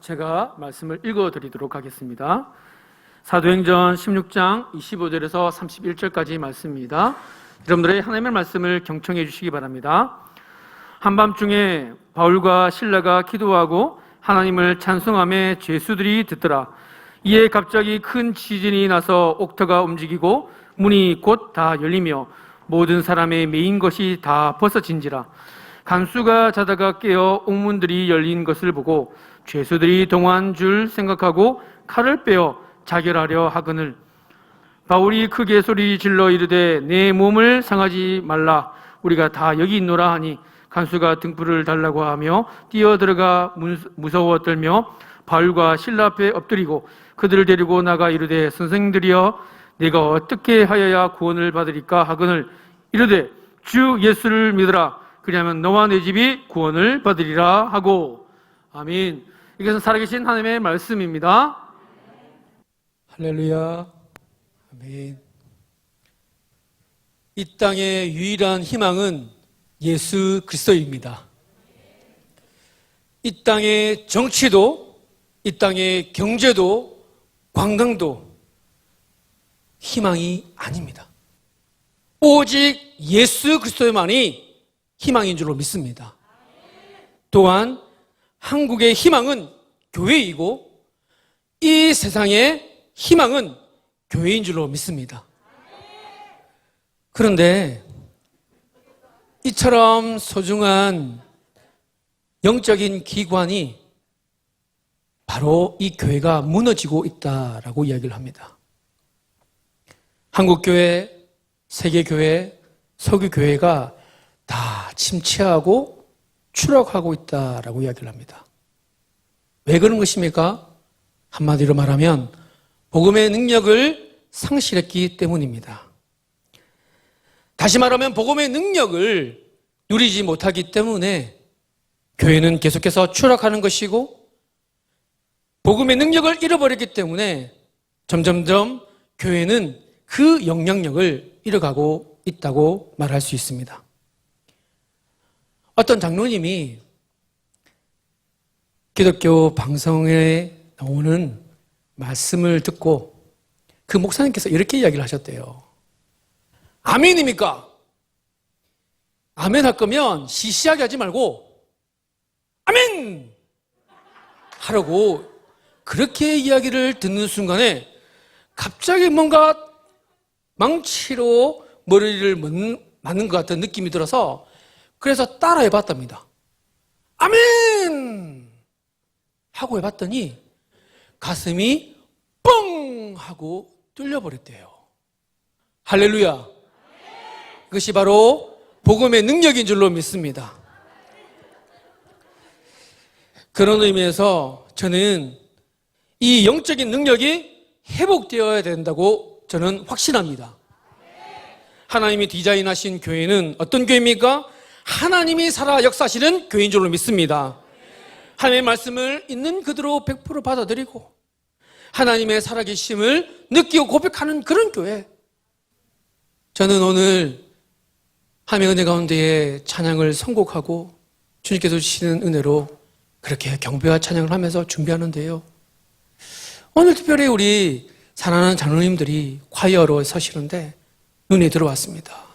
제가 말씀을 읽어 드리도록 하겠습니다. 사도행전 16장 25절에서 31절까지 말씀입니다. 여러분들의 하나님의 말씀을 경청해 주시기 바랍니다. 한밤중에 바울과 신라가 기도하고 하나님을 찬송함에 죄수들이 듣더라. 이에 갑자기 큰 지진이 나서 옥터가 움직이고 문이 곧 다 열리며 모든 사람의 메인 것이 다 벗어진지라. 간수가 자다가 깨어 옥문들이 열린 것을 보고 죄수들이 동한 줄 생각하고 칼을 빼어 자결하려 하거늘. 바울이 크게 소리 질러 이르되 내 몸을 상하지 말라. 우리가 다 여기 있노라 하니 간수가 등불을 달라고 하며 뛰어 들어가 문- 무서워 떨며 바울과 신라 앞에 엎드리고 그들을 데리고 나가 이르되 선생들이여 내가 어떻게 하여야 구원을 받으리까 하거늘. 이르되 주 예수를 믿으라. 그리하면 너와 내 집이 구원을 받으리라 하고. 아멘 이것은 살아계신 하나님의 말씀입니다 할렐루야. 아멘. 이 땅의 유일한 희망은 예수 그리스도입니다. 이 땅의 정치도, 이 땅의 경제도, 관광도 희망이 아닙니다. 오직 예수 그리스도만이 희망인 줄로 믿습니다. 또한 한국의 희망은 교회이고 이 세상의 희망은 교회인 줄로 믿습니다. 그런데 이처럼 소중한 영적인 기관이 바로 이 교회가 무너지고 있다라고 이야기를 합니다. 한국교회, 세계교회, 석유교회가 다 침체하고 추락하고 있다라고 이야기를 합니다. 왜 그런 것입니까? 한마디로 말하면 복음의 능력을 상실했기 때문입니다. 다시 말하면 복음의 능력을 누리지 못하기 때문에 교회는 계속해서 추락하는 것이고 복음의 능력을 잃어버렸기 때문에 점점점 교회는 그 영향력을 잃어가고 있다고 말할 수 있습니다. 어떤 장로님이 기독교 방송에 나오는 말씀을 듣고 그 목사님께서 이렇게 이야기를 하셨대요. 아멘입니까? 아멘 할 거면 시시하게 하지 말고 아멘 하라고 그렇게 이야기를 듣는 순간에 갑자기 뭔가 망치로 머리를 맞는 것 같은 느낌이 들어서 그래서 따라 해 봤답니다. 아멘! 하고 해봤더니 가슴이 뻥! 하고 뚫려버렸대요. 할렐루야. 그것이 바로 복음의 능력인 줄로 믿습니다. 그런 의미에서 저는 이 영적인 능력이 회복되어야 된다고 저는 확신합니다. 하나님이 디자인하신 교회는 어떤 교회입니까? 하나님이 살아 역사하시는 교회인 줄로 믿습니다. 하나님의 말씀을 있는 그대로 100% 받아들이고 하나님의 살아계심을 느끼고 고백하는 그런 교회. 저는 오늘 하나님의 은혜 가운데에 찬양을 선곡하고 주님께서 주시는 은혜로 그렇게 경배와 찬양을 하면서 준비하는데요. 오늘 특별히 우리 사랑하는 장로님들이 콰이어로 서시는데 눈에 들어왔습니다.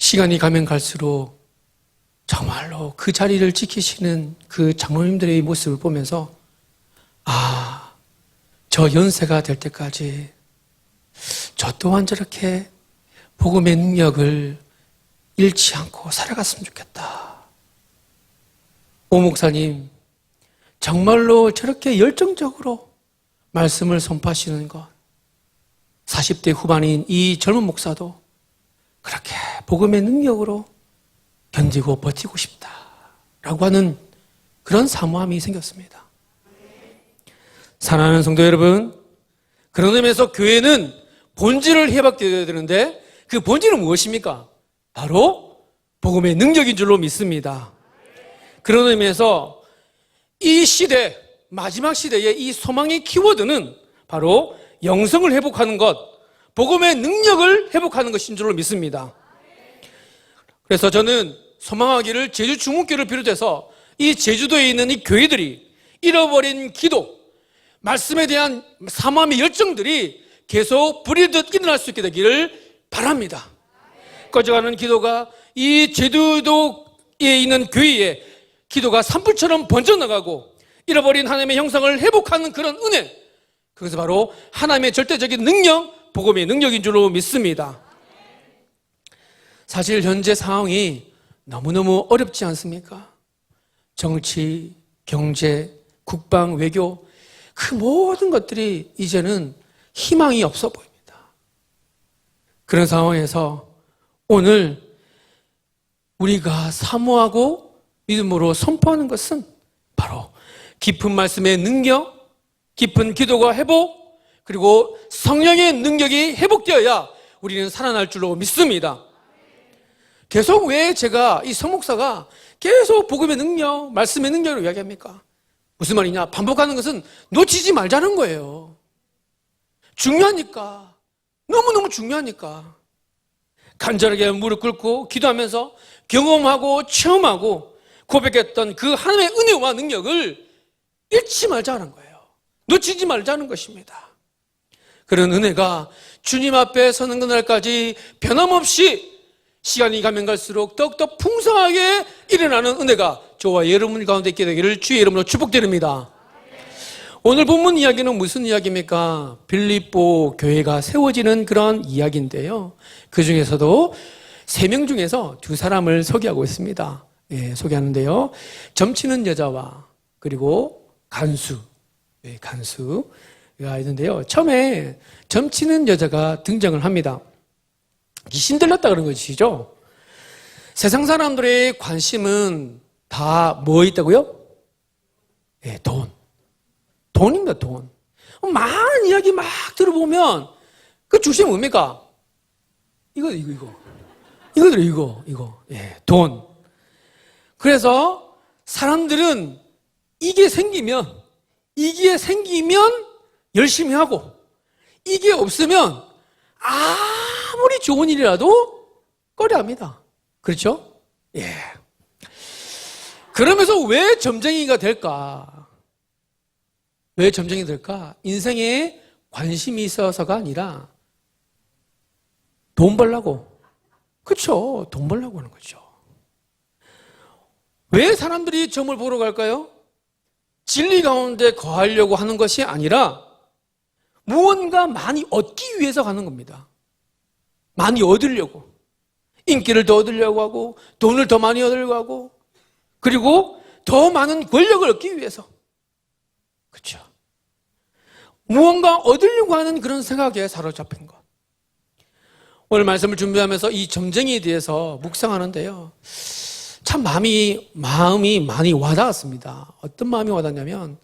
시간이 가면 갈수록 정말로 그 자리를 지키시는 그 장로님들의 모습을 보면서 아, 저 연세가 될 때까지 저 또한 저렇게 복음의 능력을 잃지 않고 살아갔으면 좋겠다. 오 목사님, 정말로 저렇게 열정적으로 말씀을 선포하시는 것. 40대 후반인 이 젊은 목사도 그렇게 복음의 능력으로 견디고 버티고 싶다. 라고 하는 그런 사모함이 생겼습니다. 사랑하는 성도 여러분, 그런 의미에서 교회는 본질을 회복되어야 되는데 그 본질은 무엇입니까? 바로 복음의 능력인 줄로 믿습니다. 그런 의미에서 이 시대, 마지막 시대의 이 소망의 키워드는 바로 영성을 회복하는 것, 복음의 능력을 회복하는 것인 줄로 믿습니다. 그래서 저는 소망하기를 제주 중국교를 비롯해서 이 제주도에 있는 이 교회들이 잃어버린 기도, 말씀에 대한 사모함의 열정들이 계속 불이 듯 일어날 수 있게 되기를 바랍니다. 꺼져가는 기도가 이 제주도에 있는 교회에 기도가 산불처럼 번져나가고 잃어버린 하나님의 형상을 회복하는 그런 은혜. 그것이 바로 하나님의 절대적인 능력, 복음의 능력인 줄로 믿습니다. 사실 현재 상황이 너무너무 어렵지 않습니까? 정치, 경제, 국방, 외교, 그 모든 것들이 이제는 희망이 없어 보입니다. 그런 상황에서 오늘 우리가 사모하고 믿음으로 선포하는 것은 바로 깊은 말씀의 능력, 깊은 기도가 회복, 그리고 성령의 능력이 회복되어야 우리는 살아날 줄로 믿습니다. 계속 왜 제가 이 성목사가 계속 복음의 능력, 말씀의 능력을 이야기합니까? 무슨 말이냐? 반복하는 것은 놓치지 말자는 거예요. 중요하니까. 너무너무 중요하니까. 간절하게 무릎 꿇고 기도하면서 경험하고 체험하고 고백했던 그 하나님의 은혜와 능력을 잃지 말자는 거예요. 놓치지 말자는 것입니다. 그런 은혜가 주님 앞에 서는 그날까지 변함없이 시간이 가면 갈수록 더욱더 풍성하게 일어나는 은혜가 저와 여러분 가운데 있게 되기를 주의 이름으로 축복드립니다. 오늘 본문 이야기는 무슨 이야기입니까? 빌립보 교회가 세워지는 그런 이야기인데요. 그 중에서도 세 명 중에서 두 사람을 소개하고 있습니다. 예, 소개하는데요. 점치는 여자와 그리고 간수, 예, 간수 가 있는데요. 처음에 점치는 여자가 등장을 합니다. 귀신 들렸다 그런 것이죠. 세상 사람들의 관심은 다 뭐 있다고요? 예, 돈. 돈입니다, 돈. 많은 이야기 막 들어보면 그 중심이 뭡니까? 이거, 이거, 이거. 이거 들어, 이거, 이거. 예, 돈. 그래서 사람들은 이게 생기면, 이게 생기면 열심히 하고, 이게 없으면 아무리 좋은 일이라도 꺼려합니다. 그렇죠? 예. 그러면서 왜 점쟁이가 될까? 왜 점쟁이 될까? 인생에 관심이 있어서가 아니라 돈 벌라고. 그렇죠. 돈 벌라고 하는 거죠. 왜 사람들이 점을 보러 갈까요? 진리 가운데 거하려고 하는 것이 아니라 무언가 많이 얻기 위해서 가는 겁니다. 많이 얻으려고. 인기를 더 얻으려고 하고, 돈을 더 많이 얻으려고 하고, 그리고 더 많은 권력을 얻기 위해서. 그렇죠. 무언가 얻으려고 하는 그런 생각에 사로잡힌 것. 오늘 말씀을 준비하면서 이 점쟁이에 대해서 묵상하는데요. 참 마음이, 마음이 많이 와닿았습니다. 어떤 마음이 와닿냐면,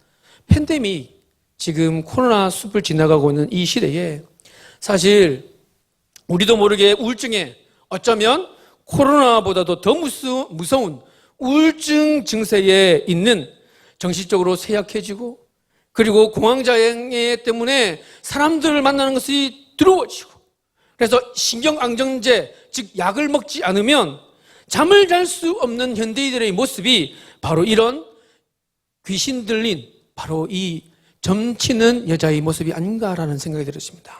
팬데믹, 지금 코로나 숲을 지나가고 있는 이 시대에 사실 우리도 모르게 우울증에 어쩌면 코로나보다도 더 무서, 무서운 우울증 증세에 있는 정신적으로 쇠약해지고 그리고 공황장애 때문에 사람들을 만나는 것이 두려워지고 그래서 신경안정제 즉 약을 먹지 않으면 잠을 잘 수 없는 현대인들의 모습이 바로 이런 귀신 들린 바로 이 점치는 여자의 모습이 아닌가라는 생각이 들었습니다.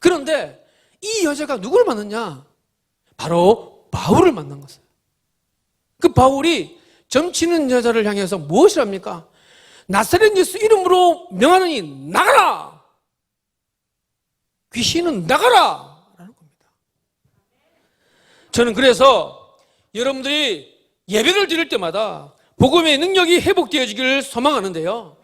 그런데 이 여자가 누구를 만났냐? 바로 바울을 만난 것이에요. 그 바울이 점치는 여자를 향해서 무엇을 합니까? 나사렛 예수 이름으로 명하느니 나가라! 귀신은 나가라! 저는 그래서 여러분들이 예배를 드릴 때마다 복음의 능력이 회복되어지기를 소망하는데요.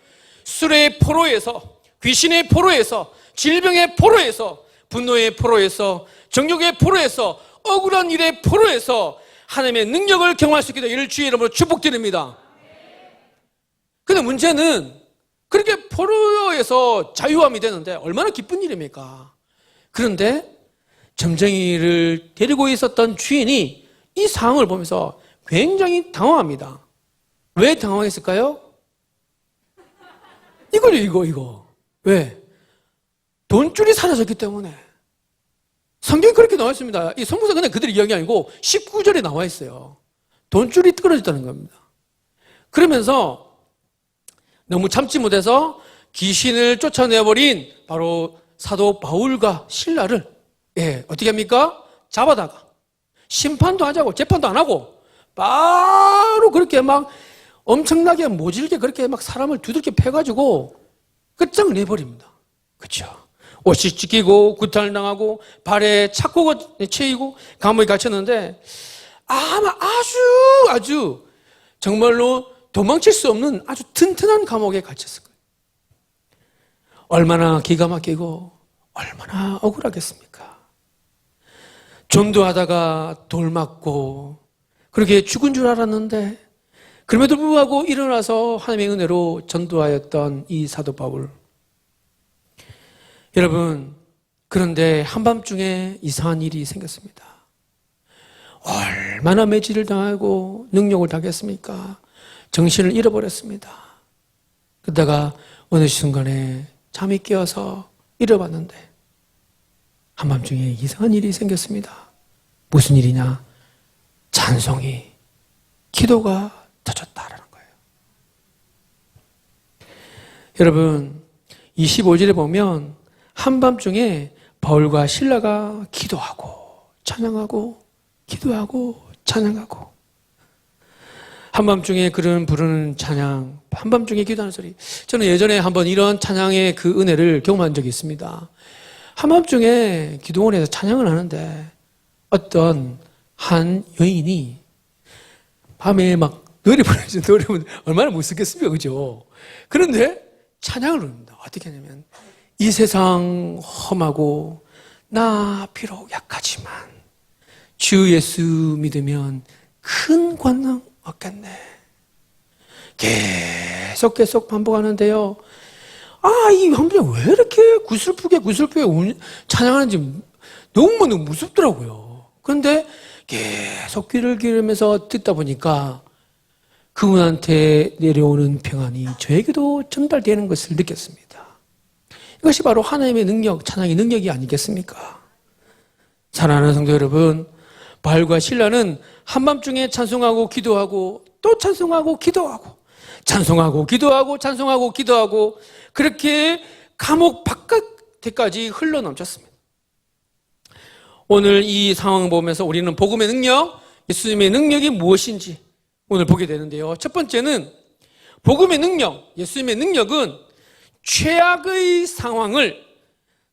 술의 포로에서, 귀신의 포로에서, 질병의 포로에서, 분노의 포로에서, 정욕의 포로에서, 억울한 일의 포로에서 하나님의 능력을 경험할 수 있게 되기를 주의 이름으로 축복드립니다. 근데 문제는 그렇게 포로에서 자유함이 되는데 얼마나 기쁜 일입니까? 그런데 점쟁이를 데리고 있었던 주인이 이 상황을 보면서 굉장히 당황합니다. 왜 당황했을까요? 이거요, 이거, 이거. 왜? 돈줄이 사라졌기 때문에. 성경이 그렇게 나와 있습니다. 이 성부서 그냥 그들의 이야기 아니고 19절에 나와 있어요. 돈줄이 끊어졌다는 겁니다. 그러면서 너무 참지 못해서 귀신을 쫓아내버린 바로 사도 바울과 신라를 예, 어떻게 합니까? 잡아다가 심판도 하자고 재판도 안 하고 바로 그렇게 막 엄청나게 모질게 그렇게 막 사람을 두들겨 패가지고 끝장을 내버립니다. 그렇죠? 옷이 찢기고 구타를 당하고 발에 착고가 채이고 감옥에 갇혔는데 아마 아주 아주 정말로 도망칠 수 없는 아주 튼튼한 감옥에 갇혔을 거예요. 얼마나 기가 막히고 얼마나 억울하겠습니까? 전도하다가 돌 맞고 그렇게 죽은 줄 알았는데 그럼에도 불구하고 일어나서 하나님의 은혜로 전도하였던 이 사도 바울. 여러분, 그런데 한밤중에 이상한 일이 생겼습니다. 얼마나 매질을 당하고 능력을 당했습니까? 정신을 잃어버렸습니다. 그러다가 어느 순간에 잠이 깨어서 잃어봤는데 한밤중에 이상한 일이 생겼습니다. 무슨 일이냐? 찬송이, 기도가 터졌다라는 거예요. 여러분, 25절에 보면 한밤중에 바울과 신라가 기도하고 찬양하고 기도하고 찬양하고 한밤중에 그런 부르는 찬양, 한밤중에 기도하는 소리. 저는 예전에 한번 이런 찬양의 그 은혜를 경험한 적이 있습니다. 한밤중에 기도원에서 찬양을 하는데 어떤 한 여인이 밤에 막 노래 부르지 노래 부르면 얼마나 무섭겠습니까, 그죠? 그런데 찬양을 부릅니다. 어떻게 하냐면 이 세상 험하고 나 비록 약하지만 주 예수 믿으면 큰 권능 얻겠네. 계속 계속 반복하는데요. 아, 이 형제 왜 이렇게 구슬프게 구슬프게 운- 찬양하는지 너무너무 무섭더라고요. 그런데 계속 귀를 기르면서 듣다 보니까 그분한테 내려오는 평안이 저에게도 전달되는 것을 느꼈습니다. 이것이 바로 하나님의 능력, 찬양의 능력이 아니겠습니까? 사랑하는 성도 여러분, 바울과 신라는 한밤중에 찬송하고 기도하고 또 찬송하고 기도하고 찬송하고 기도하고 찬송하고 기도하고 그렇게 감옥 바깥에까지 흘러 넘쳤습니다. 오늘 이 상황을 보면서 우리는 복음의 능력, 예수님의 능력이 무엇인지 오늘 보게 되는데요. 첫 번째는 복음의 능력, 예수님의 능력은 최악의 상황을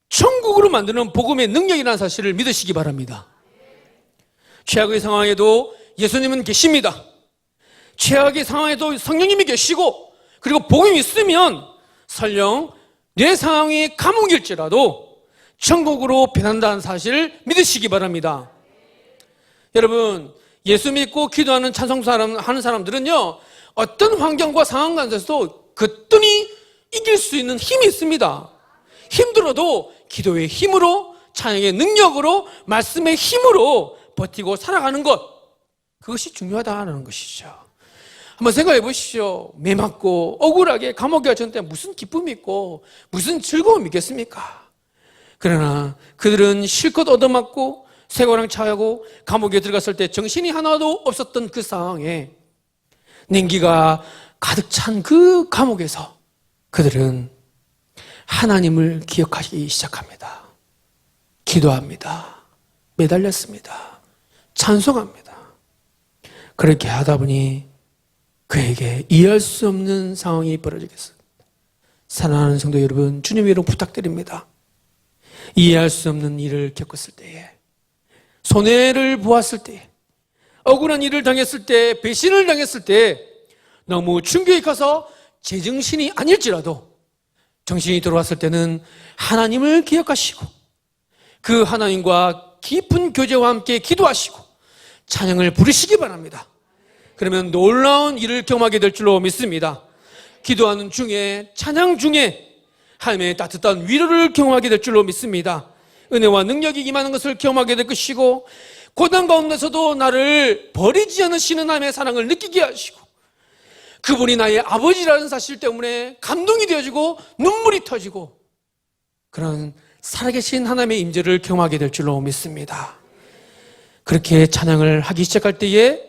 천국으로 만드는 복음의 능력이라는 사실을 믿으시기 바랍니다. 최악의 상황에도 예수님은 계십니다. 최악의 상황에도 성령님이 계시고 그리고 복음이 있으면 설령 내 상황이 감옥일지라도 천국으로 변한다는 사실을 믿으시기 바랍니다. 여러분, 예수 믿고 기도하는 찬송 사람 하는 사람들은요, 어떤 환경과 상황 가운데서도 그뜬히 이길 수 있는 힘이 있습니다. 힘들어도 기도의 힘으로, 찬양의 능력으로, 말씀의 힘으로 버티고 살아가는 것. 그것이 중요하다는 것이죠. 한번 생각해 보시죠. 매 맞고 억울하게 감옥에 갇혔는데 무슨 기쁨이 있고 무슨 즐거움이 있겠습니까? 그러나 그들은 실컷 얻어맞고 세고랑 차고 감옥에 들어갔을 때 정신이 하나도 없었던 그 상황에 냉기가 가득 찬 그 감옥에서 그들은 하나님을 기억하기 시작합니다. 기도합니다. 매달렸습니다. 찬송합니다. 그렇게 하다 보니 그에게 이해할 수 없는 상황이 벌어지겠습니다. 사랑하는 성도 여러분, 주님 이름 부탁드립니다. 이해할 수 없는 일을 겪었을 때에, 손해를 보았을 때에, 억울한 일을 당했을 때, 배신을 당했을 때, 너무 충격이 커서 제정신이 아닐지라도 정신이 들어왔을 때는 하나님을 기억하시고 그 하나님과 깊은 교제와 함께 기도하시고 찬양을 부르시기 바랍니다. 그러면 놀라운 일을 경험하게 될 줄로 믿습니다. 기도하는 중에 찬양 중에 하나님의 따뜻한 위로를 경험하게 될 줄로 믿습니다. 은혜와 능력이 임하는 것을 경험하게 될 것이고 고난 가운데서도 나를 버리지 않으시는 하나님의 사랑을 느끼게 하시고 그분이 나의 아버지라는 사실 때문에 감동이 되어지고 눈물이 터지고 그런 살아계신 하나님의 임재를 경험하게 될 줄로 믿습니다. 그렇게 찬양을 하기 시작할 때에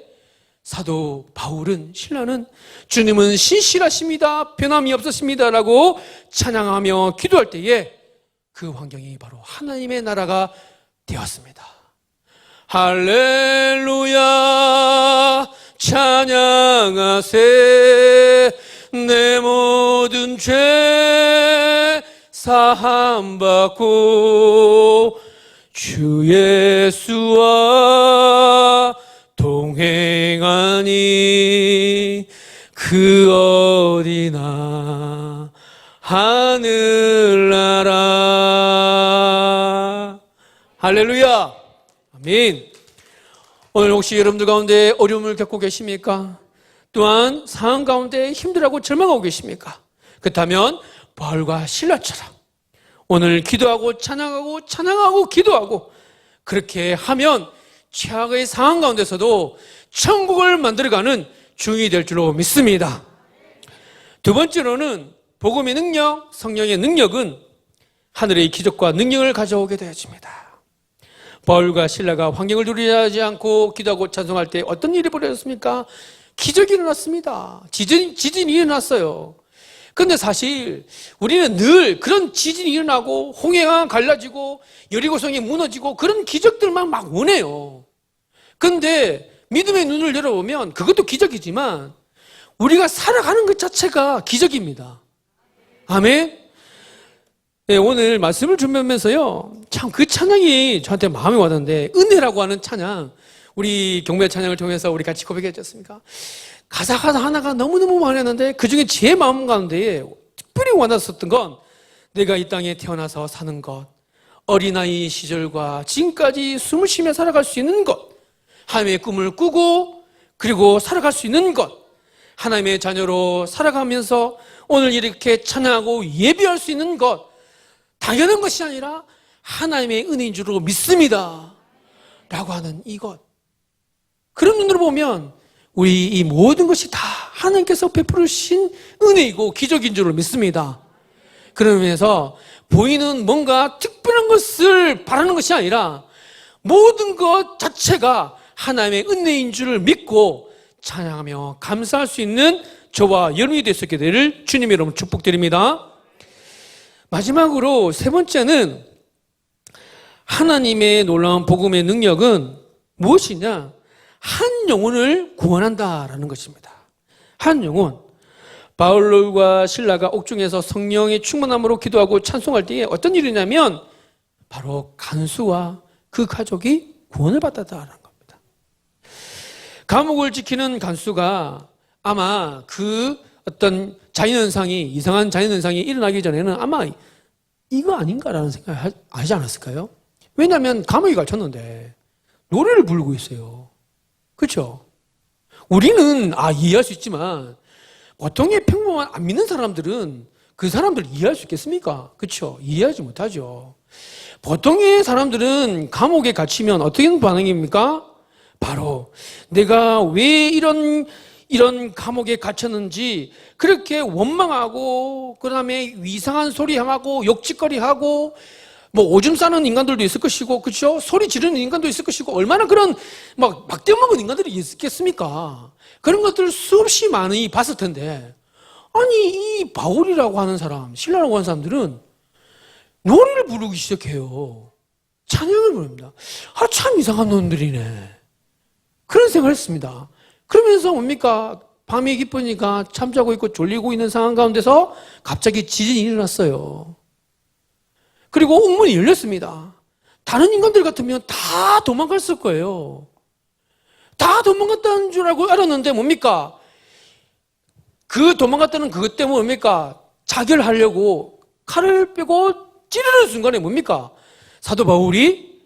사도 바울은 신라는 주님은 신실하십니다. 변함이 없으십니다라고 찬양하며 기도할 때에 그 환경이 바로 하나님의 나라가 되었습니다. 할렐루야 찬양하세 내 모든 죄 사함 받고 주 예수와 동행하니 그 어디나 하늘나라 할렐루야 아멘 오늘 혹시 여러분들 가운데 어려움을 겪고 계십니까? 또한 상황 가운데 힘들어하고 절망하고 계십니까? 그렇다면 바울과 신라처럼 오늘 기도하고 찬양하고 찬양하고 기도하고 그렇게 하면 최악의 상황 가운데서도 천국을 만들어가는 중이 될 줄로 믿습니다. 두 번째로는 복음의 능력, 성령의 능력은 하늘의 기적과 능력을 가져오게 되어집니다. 바울과 신라가 환경을 두려워하지 않고 기도하고 찬송할 때 어떤 일이 벌어졌습니까? 기적이 일어났습니다. 지진, 지진이 일어났어요. 근데 사실 우리는 늘 그런 지진이 일어나고 홍해가 갈라지고 여리고성이 무너지고 그런 기적들만 막 원해요. 근데 믿음의 눈을 열어보면 그것도 기적이지만 우리가 살아가는 것 자체가 기적입니다. 아멘. 네, 오늘 말씀을 준비하면서요. 참 그 찬양이 저한테 마음에 와닿는데 은혜라고 하는 찬양 우리 경배 찬양을 통해서 우리 같이 고백해 줬습니까? 가사가 하나가 너무너무 많았는데 그 중에 제 마음 가운데 특별히 와닿았었던 건 내가 이 땅에 태어나서 사는 것 어린아이 시절과 지금까지 숨을 쉬며 살아갈 수 있는 것 하나님의 꿈을 꾸고 그리고 살아갈 수 있는 것 하나님의 자녀로 살아가면서 오늘 이렇게 찬양하고 예배할 수 있는 것 당연한 것이 아니라 하나님의 은혜인 줄로 믿습니다. 라고 하는 이것. 그런 눈으로 보면 우리 이 모든 것이 다 하나님께서 베푸르신 은혜이고 기적인 줄로 믿습니다. 그러면서 보이는 뭔가 특별한 것을 바라는 것이 아니라 모든 것 자체가 하나님의 은혜인 줄을 믿고 찬양하며 감사할 수 있는 저와 여러분이 되었게 되를 주님 여러분 축복드립니다. 마지막으로 세 번째는 하나님의 놀라운 복음의 능력은 무엇이냐? 한 영혼을 구원한다라는 것입니다. 한 영혼. 바울과 신라가 옥중에서 성령의 충만함으로 기도하고 찬송할 때에 어떤 일이냐면 바로 간수와 그 가족이 구원을 받았다라는 겁니다. 감옥을 지키는 간수가 아마 그 어떤 자연현상이 이상한 자연현상이 일어나기 전에는 아마 이거 아닌가라는 생각을 하지 않았을까요? 왜냐하면 감옥에 갇혔는데 노래를 부르고 있어요. 그렇죠? 우리는 아 이해할 수 있지만 보통의 평범한 안 믿는 사람들은 그 사람들 이해할 수 있겠습니까? 그렇죠? 이해하지 못하죠. 보통의 사람들은 감옥에 갇히면 어떻게 반응입니까? 바로 내가 왜 이런 이런 감옥에 갇혔는지 그렇게 원망하고 그다음에 이상한 소리 하고 욕짓거리 하고 뭐 오줌 싸는 인간들도 있을 것이고 그렇죠? 소리 지르는 인간도 있을 것이고 얼마나 그런 막 막대먹은 인간들이 있겠습니까? 그런 것들을 수없이 많이 봤을 텐데 아니 이 바울이라고 하는 사람 신라라고 하는 사람들은 노래를 부르기 시작해요. 찬양을 부릅니다. 아 참 이상한 놈들이네. 그런 생각을 했습니다. 그러면서 뭡니까? 밤이 깊으니까 잠자고 있고 졸리고 있는 상황 가운데서 갑자기 지진이 일어났어요. 그리고 옥문이 열렸습니다. 다른 인간들 같으면 다 도망갔을 거예요. 다 도망갔다는 줄 알고 알았는데 뭡니까? 그 도망갔다는 그것 때문에 뭡니까? 자결하려고 칼을 빼고 찌르는 순간에 뭡니까? 사도 바울이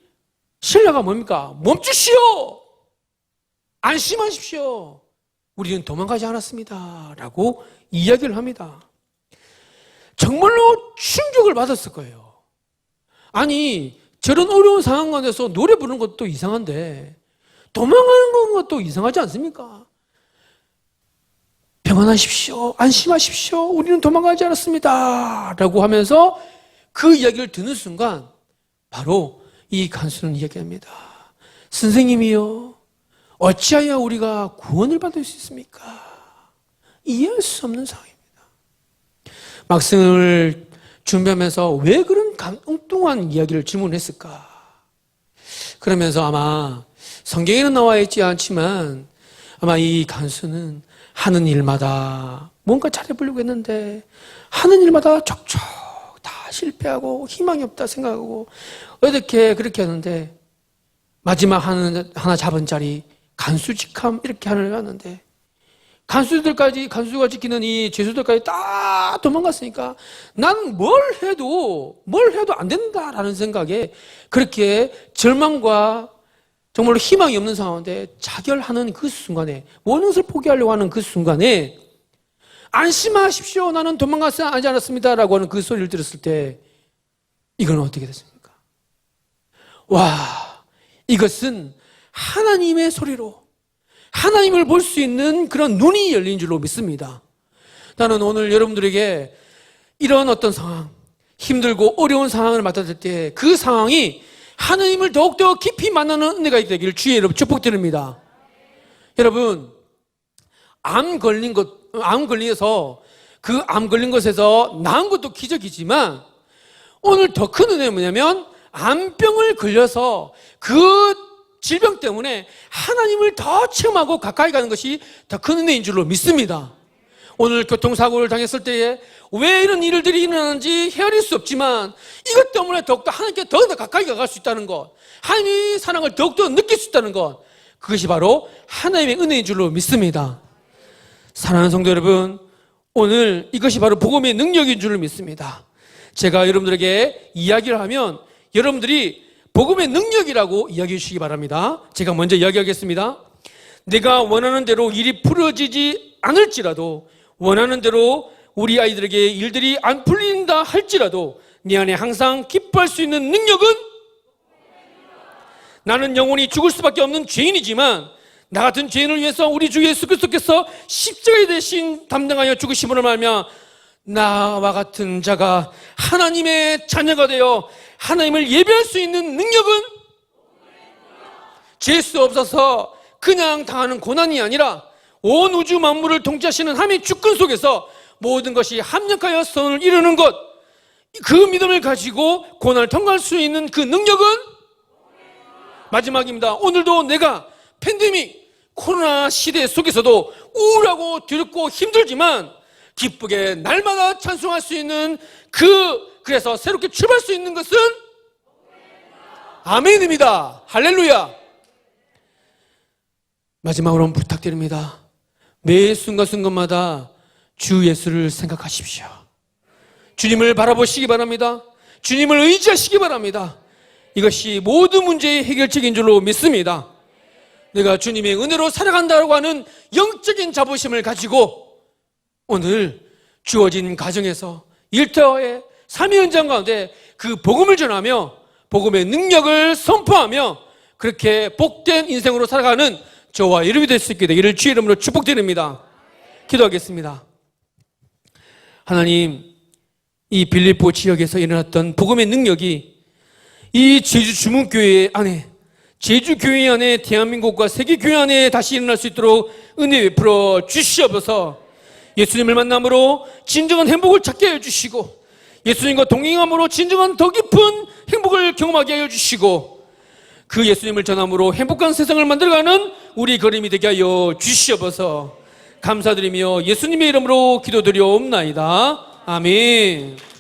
신라가 뭡니까? 멈추시오! 안심하십시오. 우리는 도망가지 않았습니다. 라고 이야기를 합니다. 정말로 충격을 받았을 거예요. 아니, 저런 어려운 상황 가운데서 노래 부르는 것도 이상한데, 도망가는 것도 이상하지 않습니까? 평안하십시오. 안심하십시오. 우리는 도망가지 않았습니다. 라고 하면서 그 이야기를 듣는 순간, 바로 이 간수는 이야기합니다. 선생님이요. 어찌하여 우리가 구원을 받을 수 있습니까? 이해할 수 없는 상황입니다. 막승을 준비하면서 왜 그런 감- 엉뚱한 이야기를 질문했을까? 그러면서 아마 성경에는 나와 있지 않지만 아마 이 간수는 하는 일마다 뭔가 잘해보려고 했는데 하는 일마다 척척 다 실패하고 희망이 없다 생각하고 어떻게 그렇게 하는데 마지막 하나 잡은 자리 간수직함 이렇게 하려고 하는데 간수들까지 간수가 지키는 이 죄수들까지 다 도망갔으니까 난뭘 해도 뭘 해도 안 된다라는 생각에 그렇게 절망과 정말로 희망이 없는 상황인데 자결하는 그 순간에 것을 포기하려고 하는 그 순간에 안심하십시오 나는 도망가지 않았습니다라고 하는 그 소리를 들었을 때 이건 어떻게 됐습니까? 와 이것은 하나님의 소리로 하나님을 볼 수 있는 그런 눈이 열린 줄로 믿습니다. 나는 오늘 여러분들에게 이런 어떤 상황, 힘들고 어려운 상황을 맡았을 때 그 상황이 하나님을 더욱더 깊이 만나는 은혜가 되기를 주의 여러분 축복드립니다. 여러분, 암 걸린 것, 암 걸려서 그 암 걸린 것에서 나은 것도 기적이지만 오늘 더 큰 은혜는 뭐냐면 암병을 걸려서 그 질병 때문에 하나님을 더 체험하고 가까이 가는 것이 더 큰 은혜인 줄로 믿습니다. 오늘 교통사고를 당했을 때에 왜 이런 일들이 일어나는지 헤아릴 수 없지만 이것 때문에 더욱더 하나님께 더욱더 가까이 가갈 수 있다는 것, 하나님의 사랑을 더욱더 느낄 수 있다는 것, 그것이 바로 하나님의 은혜인 줄로 믿습니다. 사랑하는 성도 여러분, 오늘 이것이 바로 복음의 능력인 줄을 믿습니다. 제가 여러분들에게 이야기를 하면 여러분들이 복음의 능력이라고 이야기해 주시기 바랍니다. 제가 먼저 이야기하겠습니다. 내가 원하는 대로 일이 풀어지지 않을지라도 원하는 대로 우리 아이들에게 일들이 안 풀린다 할지라도 내 안에 항상 기뻐할 수 있는 능력은 나는 영원히 죽을 수밖에 없는 죄인이지만 나 같은 죄인을 위해서 우리 주 예수 그리스도께서 십자가에 대신 담당하여 죽으심으로 말며 나와 같은 자가 하나님의 자녀가 되어 하나님을 예배할 수 있는 능력은 죄수 없어서 그냥 당하는 고난이 아니라 온 우주 만물을 통치하시는 하나님의 주권 속에서 모든 것이 합력하여 선을 이루는 것, 그 믿음을 가지고 고난을 통과할 수 있는 그 능력은 마지막입니다. 오늘도 내가 팬데믹 코로나 시대 속에서도 우울하고 두렵고 힘들지만 기쁘게 날마다 찬송할 수 있는 그 그래서 새롭게 출발할 수 있는 것은 아멘입니다. 할렐루야. 마지막으로 부탁드립니다. 매 순간순간마다 주 예수를 생각하십시오. 주님을 바라보시기 바랍니다. 주님을 의지하시기 바랍니다. 이것이 모든 문제의 해결책인 줄로 믿습니다. 내가 주님의 은혜로 살아간다고 하는 영적인 자부심을 가지고 오늘 주어진 가정에서 일터에 삼위 현장 가운데 그 복음을 전하며 복음의 능력을 선포하며 그렇게 복된 인생으로 살아가는 저와 여러분이 될 수 있게 되기를 주의 이름으로 축복드립니다. 기도하겠습니다. 하나님, 이 빌립보 지역에서 일어났던 복음의 능력이 이 제주 주문교회 안에 제주 교회 안에 대한민국과 세계 교회 안에 다시 일어날 수 있도록 은혜 베풀어 주시옵소서. 예수님을 만남으로 진정한 행복을 찾게 해 주시고 예수님과 동행함으로 진정한 더 깊은 행복을 경험하게 하여 주시고 그 예수님을 전함으로 행복한 세상을 만들어가는 우리 걸음이 되게 하여 주시옵소서. 감사드리며 예수님의 이름으로 기도드리옵나이다. 아멘.